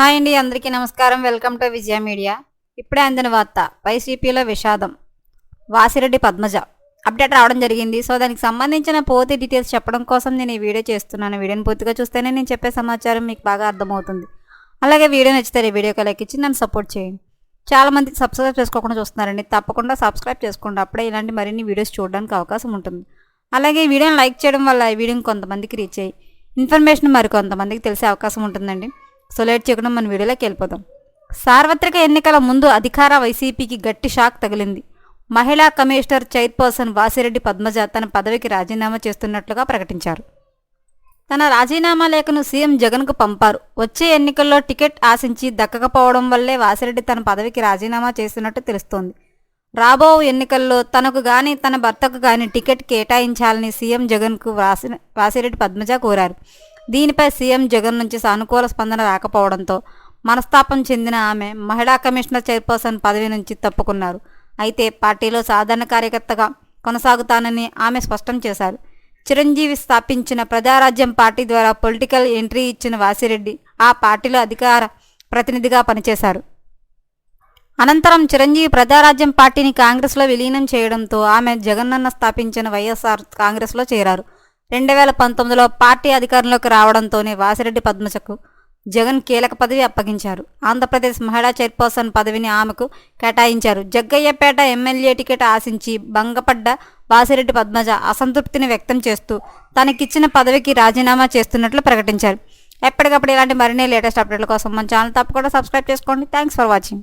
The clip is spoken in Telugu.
హాయ్ అండి అందరికీ నమస్కారం. Welcome to Vijaya Media. ఇప్పుడే అందిన వార్త వైసీపీలో విషాదం. వాసిరెడ్డి పద్మజ. అప్డేట్ రావడం జరిగింది. సో దానికి సంబంధించిన పూర్తి డీటెయిల్స్ చెప్పడం కోసం నేను ఈ వీడియో చేస్తున్నాను. వీడియోని పూర్తిగా చూస్తేనే నేను చెప్పే సమాచారం మీకు బాగా అర్థమవుతుంది. అలాగే వీడియో నచ్చితే ఈ వీడియోకి లైక్ ఇచ్చి నన్ను సపోర్ట్ చేయండి. చాలా మంది సబ్స్క్రైబ్ చేసుకోకుండా చూస్తున్నారండి. తప్పకుండా సబ్స్క్రైబ్ చేసుకోండి. అప్పుడే ఇలాంటి మరిన్ని వీడియోస్ చూడడానికి అవకాశం ఉంటుంది. అలాగే ఈ వీడియోని లైక్ చేయడం వల్ల ఈ వీడియోని కొంతమందికి రీచ్ అయ్యి ఇన్ఫర్మేషన్ మరి కొంతమందికి తెలిసే అవకాశం ఉంటుందండి. సో లేట్ చేయకుండా మన వీడియోలోకి వెళ్ళిపోదాం. సార్వత్రిక ఎన్నికల ముందు అధికార వైసీపీకి గట్టి షాక్ తగిలింది. మహిళా కమిషనర్ చైర్పర్సన్ వాసిరెడ్డి పద్మజ తన పదవికి రాజీనామా చేస్తున్నట్లుగా ప్రకటించారు. తన రాజీనామా లేఖను సీఎం జగన్కు పంపారు. వచ్చే ఎన్నికల్లో టికెట్ ఆశించి దక్కకపోవడం వల్లే వాసిరెడ్డి తన పదవికి రాజీనామా చేస్తున్నట్టు తెలుస్తోంది. రాబో ఎన్నికల్లో తనకు గాని తన భర్తకు గాని టికెట్ కేటాయించాలని సీఎం జగన్కు వాసి వాసిరెడ్డి పద్మజ కోరారు. దీనిపై సీఎం జగన్ నుంచి సానుకూల స్పందన రాకపోవడంతో మనస్తాపం చెందిన ఆమె మహిళా కమిషనర్ చైర్పర్సన్ పదవి నుంచి తప్పుకున్నారు. అయితే పార్టీలో సాధారణ కార్యకర్తగా కొనసాగుతానని ఆమె స్పష్టం చేశారు. చిరంజీవి స్థాపించిన ప్రజారాజ్యం పార్టీ ద్వారా పొలిటికల్ ఎంట్రీ ఇచ్చిన వాసిరెడ్డి ఆ పార్టీలో అధికార ప్రతినిధిగా పనిచేశారు. అనంతరం చిరంజీవి ప్రజారాజ్యం పార్టీని కాంగ్రెస్లో విలీనం చేయడంతో ఆమె జగనన్న స్థాపించిన వైఎస్ఆర్ కాంగ్రెస్లో చేరారు. రెండు వేల పంతొమ్మిదిలో పార్టీ అధికారంలోకి రావడంతోనే వాసిరెడ్డి పద్మజకు జగన్ కీలక పదవి అప్పగించారు. ఆంధ్రప్రదేశ్ మహిళా చైర్పర్సన్ పదవిని ఆమెకు కేటాయించారు. జగ్గయ్యపేట ఎమ్మెల్యే టికెట్ ఆశించి భంగపడ్డ వాసిరెడ్డి పద్మజ అసంతృప్తిని వ్యక్తం చేస్తూ తనకిచ్చిన పదవికి రాజీనామా చేస్తున్నట్లు ప్రకటించారు. ఎప్పటికప్పుడు ఇలాంటి మరిన్ని లేటెస్ట్ అప్డేట్ల కోసం మన ఛానల్ తప్పకుండా సబ్స్క్రైబ్ చేసుకోండి. Thanks for watching.